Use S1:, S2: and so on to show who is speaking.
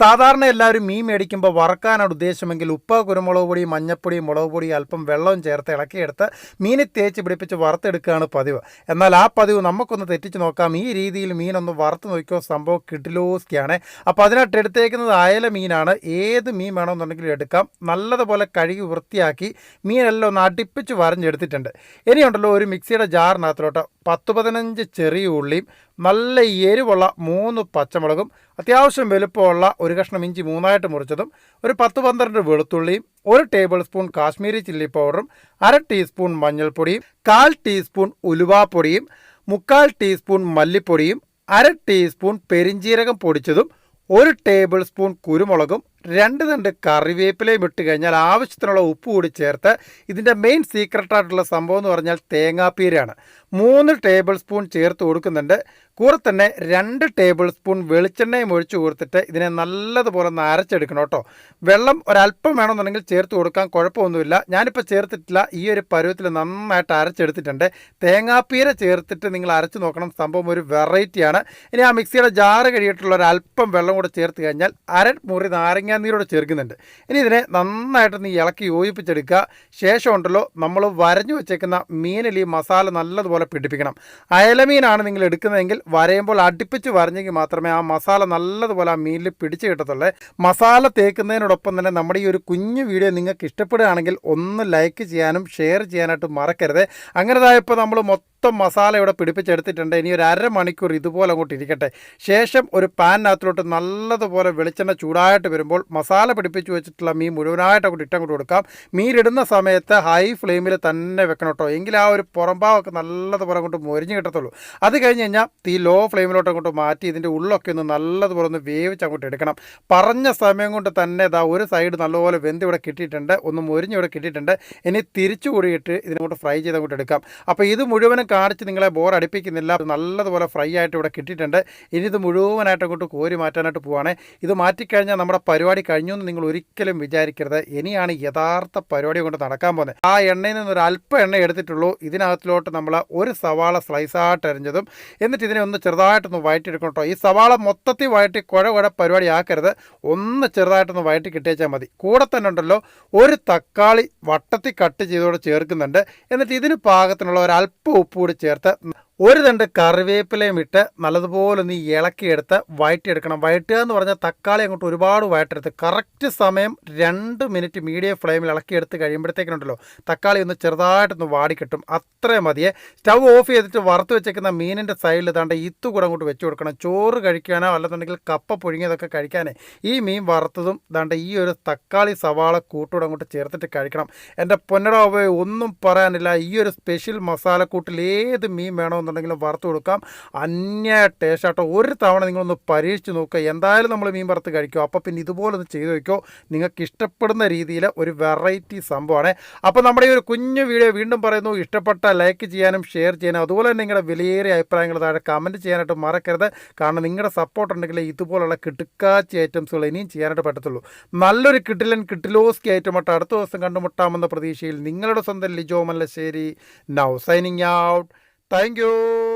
S1: സാധാരണ എല്ലാവരും മീൻ മേടിക്കുമ്പോൾ വറക്കാനാണ് ഉദ്ദേശമെങ്കിൽ ഉപ്പ് കുരുമുളക് പൊടി മഞ്ഞപ്പൊടി മുളക് പൊടി അല്പം വെള്ളവും ചേർത്ത് ഇളക്കിയെടുത്ത് മീനെ തേച്ച് പിടിപ്പിച്ച് വറുത്തെടുക്കുകയാണ് പതിവ്. എന്നാൽ ആ പതിവ് നമുക്കൊന്ന് തെറ്റിച്ച് നോക്കാം. ഈ രീതിയിൽ മീനൊന്ന് വറുത്ത് നോക്കിയോ സംഭവം കിഡിലോസ്കിയാണ് അപ്പോൾ അതിനായിട്ട് എടുത്തേക്കുന്നത് അയല മീനാണ്. ഏത് മീൻ വേണമെന്നുണ്ടെങ്കിലും എടുക്കാം. നല്ലതുപോലെ കഴുകി വൃത്തിയാക്കി മീനെല്ലാം ഒന്ന് അടുപ്പിച്ച് വരഞ്ഞെടുത്തിട്ടുണ്ട്. ഇനിയുണ്ടല്ലോ ഒരു മിക്സിയുടെ ജാറിനകത്തിലോട്ട് പത്ത് പതിനഞ്ച് ചെറിയ ഉള്ളിയും നല്ല എരിവുള്ള മൂന്ന് പച്ചമുളകും അത്യാവശ്യം വലുപ്പമുള്ള ഒരു കഷ്ണം ഇഞ്ചി മൂന്നായിട്ട് മുറിച്ചതും ഒരു പത്ത് പന്ത്രണ്ട് വെളുത്തുള്ളിയും ഒരു ടേബിൾ സ്പൂൺ കാശ്മീരി ചില്ലി പൗഡറും അര ടീസ്പൂൺ മഞ്ഞൾപ്പൊടിയും കാൽ ടീസ്പൂൺ ഉലുവാപ്പൊടിയും മുക്കാൽ ടീസ്പൂൺ മല്ലിപ്പൊടിയും അര ടീസ്പൂൺ പെരിഞ്ജീരകം പൊടിച്ചതും ഒരു ടേബിൾ സ്പൂൺ കുരുമുളകും രണ്ട് തണ്ട് കറിവേപ്പിലയും ഇട്ട് കഴിഞ്ഞാൽ ആവശ്യത്തിനുള്ള ഉപ്പ് കൂടി ചേർത്ത് ഇതിന്റെ മെയിൻ സീക്രട്ടായിട്ടുള്ള സംഭവം എന്ന് പറഞ്ഞാൽ തേങ്ങാപ്പീരയാണ്. മൂന്ന് ടേബിൾ സ്പൂൺ ചേർത്ത് കൊടുക്കുന്നുണ്ട്. കൂടെ തന്നെ രണ്ട് ടേബിൾ സ്പൂൺ വെളിച്ചെണ്ണയും ഒഴിച്ചു കൊടുത്തിട്ട് ഇതിനെ നല്ലതുപോലെ ഒന്ന് അരച്ചെടുക്കണം കേട്ടോ. വെള്ളം ഒരല്പം വേണമെന്നുണ്ടെങ്കിൽ ചേർത്ത് കൊടുക്കാൻ കുഴപ്പമൊന്നുമില്ല. ഞാനിപ്പോൾ ചേർത്തിട്ടില്ല ഈ ഒരു പരുവത്തിൽ നന്നായിട്ട് അരച്ചെടുത്തിട്ടുണ്ട്. തേങ്ങാപ്പീര ചേർത്തിട്ട് നിങ്ങൾ അരച്ച് നോക്കണം. സംഭവം ഒരു വെറൈറ്റിയാണ് ഇനി ആ മിക്സിയുടെ ജാറ് കഴിയിട്ടുള്ള ഒരു അല്പം വെള്ളം കൂടെ ചേർത്ത് കഴിഞ്ഞാൽ അര മുറി നാരങ്ങ നാരങ്ങാനീരോടെ ചേർക്കുന്നുണ്ട്. ഇനി ഇതിനെ നന്നായിട്ട് നീ ഇളക്കി യോജിപ്പിച്ചെടുക്കുക. ശേഷം ഉണ്ടല്ലോ നമ്മൾ വരഞ്ഞു വെച്ചേക്കുന്ന മീനിൽ ഈ മസാല നല്ലതുപോലെ പിടിപ്പിക്കണം. അയലമീനാണ് നിങ്ങൾ എടുക്കുന്നതെങ്കിൽ വരയുമ്പോൾ അടുപ്പിച്ച് വരഞ്ഞെങ്കിൽ മാത്രമേ ആ മസാല നല്ലതുപോലെ ആ മീനിൽ പിടിച്ച് കിട്ടത്തുള്ളൂ. മസാല തേക്കുന്നതിനോടൊപ്പം തന്നെ നമ്മുടെ ഈ ഒരു കുഞ്ഞു വീഡിയോ നിങ്ങൾക്ക് ഇഷ്ടപ്പെടുകയാണെങ്കിൽ ഒന്ന് ലൈക്ക് ചെയ്യാനും ഷെയർ ചെയ്യാനായിട്ട് മറക്കരുത്. അങ്ങനെതായപ്പോൾ നമ്മൾ മൊത്തം മസാല ഇവിടെ പിടിപ്പിച്ചെടുത്തിട്ടുണ്ട്. ഇനി ഒരു അരമണിക്കൂർ ഇതുപോലെ അങ്ങോട്ട് ഇരിക്കട്ടെ. ശേഷം ഒരു പാനിനകത്തിലോട്ട് നല്ലതുപോലെ വെളിച്ചെണ്ണ ചൂടായിട്ട് വരുമ്പോൾ മസാല പിടിപ്പിച്ച് വെച്ചിട്ടുള്ള മീൻ മുഴുവനായിട്ട് അങ്ങോട്ട് ഇട്ടങ്ങോട്ട് കൊടുക്കാം. മീൻ ഇടുന്ന സമയത്ത് ഹൈ ഫ്ലെയിമിൽ തന്നെ വെക്കണം കേട്ടോ എങ്കിൽ ആ ഒരു പുറംഭാവമൊക്കെ നല്ലതുപോലെ അങ്ങോട്ട് മൊരിഞ്ഞ് കിട്ടത്തുള്ളൂ. അത് കഴിഞ്ഞ് കഴിഞ്ഞാൽ തീ ലോ ഫ്ലെയിമിലോട്ട് അങ്ങോട്ട് മാറ്റി ഇതിന്റെ ഉള്ളൊക്കെ ഒന്ന് നല്ലതുപോലെ ഒന്ന് വേവിച്ച് അങ്ങോട്ട് എടുക്കണം. പറഞ്ഞ സമയം കൊണ്ട് തന്നെ ഇതാ ഒരു സൈഡ് നല്ലപോലെ വെന്ത് ഇവിടെ കിട്ടിയിട്ടുണ്ട്. ഒന്ന് മൊരിഞ്ഞ് ഇവിടെ കിട്ടിയിട്ടുണ്ട്. ഇനി തിരിച്ചു കൂടിയിട്ട് ഇതിനങ്ങോട്ട് ഫ്രൈ ചെയ്ത് അങ്ങോട്ട് എടുക്കാം. അപ്പോൾ ഇത് മുഴുവനും കാണിച്ച് നിങ്ങളെ ബോർ അടുപ്പിക്കുന്നില്ല. നല്ലതുപോലെ ഫ്രൈ ആയിട്ട് ഇവിടെ കിട്ടിയിട്ടുണ്ട്. ഇനി ഇത് മുഴുവനായിട്ട് അങ്ങോട്ട് കോരി മാറ്റാനായിട്ട് പോവാണ്. ഇത് മാറ്റിക്കഴിഞ്ഞാൽ നമ്മുടെ പരിപാടി കഴിഞ്ഞു എന്ന് നിങ്ങൾ ഒരിക്കലും വിചാരിക്കരുത്. ഇനിയാണ് യഥാർത്ഥ പരിപാടി കൊണ്ട് നടക്കാൻ പോകുന്നത്. ആ എണ്ണയിൽ നിന്ന് ഒരു അല്പം എണ്ണ എടുത്തിട്ടുള്ളൂ. ഇതിനകത്തിലോട്ട് നമ്മൾ ഒരു സവാള സ്ലൈസായിട്ട് അരിഞ്ഞതും എന്നിട്ട് ഇതിനെ ഒന്ന് ചെറുതായിട്ടൊന്ന് വഴറ്റിയെടുക്കണം കേട്ടോ. ഈ സവാള മൊത്തത്തിൽ വഴറ്റി കുഴ കുഴ പരിപാടി ആക്കരുത്. ഒന്ന് ചെറുതായിട്ടൊന്ന് വഴറ്റി കിട്ടിയേച്ചാൽ മതി. കൂടെ തന്നെ ഉണ്ടല്ലോ ഒരു തക്കാളി വട്ടത്തിൽ കട്ട് ചെയ്തോടെ ചേർക്കുന്നുണ്ട്. എന്നിട്ട് ഇതിന് പാകത്തിനുള്ള ഒരു അല്പം ഉപ്പ് കൂടി ചേർത്ത് ഒരു തണ്ട് കറിവേപ്പിലയും ഇട്ട് നല്ലതുപോലെ ഒന്ന് ഇളക്കിയെടുത്ത് വഴറ്റിയെടുക്കണം വഴറ്റുക എന്ന് പറഞ്ഞാൽ തക്കാളി അങ്ങോട്ട് ഒരുപാട് വഴറ്റെടുത്ത് കറക്റ്റ് സമയം രണ്ട് മിനിറ്റ് മീഡിയം ഫ്ലെയിമിൽ ഇളക്കിയെടുത്ത് കഴിയുമ്പോഴത്തേക്കിനുണ്ടല്ലോ തക്കാളി ഒന്ന് ചെറുതായിട്ടൊന്ന് വാടിക്കിട്ടും. അത്രയും മതിയെ. സ്റ്റവ് ഓഫ് ചെയ്തിട്ട് വറുത്ത് വെച്ചേക്കുന്ന മീനിന്റെ സൈഡിൽ തണ്ട് ഇത്തു കൂടെ അങ്ങോട്ട് വെച്ച് കൊടുക്കണം. ചോറ് കഴിക്കാനോ അല്ലെന്നുണ്ടെങ്കിൽ കപ്പ പുഴുങ്ങിയതൊക്കെ കഴിക്കാനേ. ഈ മീൻ വറുത്തതും തണ്ട് ഈ ഒരു തക്കാളി സവാള കൂട്ടുകൂടെ അങ്ങോട്ട് ചേർത്തിട്ട് കഴിക്കണം. എന്റെ പൊന്നടോ ഒന്നും പറയാനില്ല. ഈ ഒരു സ്പെഷ്യൽ മസാലക്കൂട്ടിൽ ഏത് മീൻ വേണമെന്ന് എന്നുണ്ടെങ്കിലും വറുത്ത് കൊടുക്കാം. അന്യ ടേസ്റ്റാട്ടോ ഒരു തവണ നിങ്ങളൊന്ന് പരീക്ഷിച്ച് നോക്കുക. എന്തായാലും നമ്മൾ മീൻ വറുത്ത് കഴിക്കുമോ അപ്പോൾ പിന്നെ ഇതുപോലെ ഒന്ന് ചെയ്ത് വയ്ക്കുമോ നിങ്ങൾക്ക് ഇഷ്ടപ്പെടുന്ന രീതിയിൽ ഒരു വെറൈറ്റി സംഭവമാണ്. അപ്പോൾ നമ്മുടെ ഈ ഒരു കുഞ്ഞു വീഡിയോ വീണ്ടും പറയുന്നു. ഇഷ്ടപ്പെട്ട ലൈക്ക് ചെയ്യാനും ഷെയർ ചെയ്യാനും. അതുപോലെ തന്നെ നിങ്ങളുടെ വിലയേറിയ അഭിപ്രായങ്ങൾ താഴെ കമന്റ് ചെയ്യാനായിട്ട് മറക്കരുത്. കാരണം നിങ്ങളുടെ സപ്പോർട്ട് ഉണ്ടെങ്കിൽ ഇതുപോലുള്ള കിടുക്കാച്ചി ഐറ്റംസുകൾ ഇനിയും ചെയ്യാനായിട്ട് പറ്റത്തുള്ളൂ. നല്ലൊരു കിട്ടിലൻ കിട്ടിലോസ്കി ഐറ്റമായിട്ട് അടുത്ത ദിവസം കണ്ടുമുട്ടാമെന്ന പ്രതീക്ഷയിൽ നിങ്ങളുടെ സ്വന്തം Lijo Mallassery. Now signing out Thank you.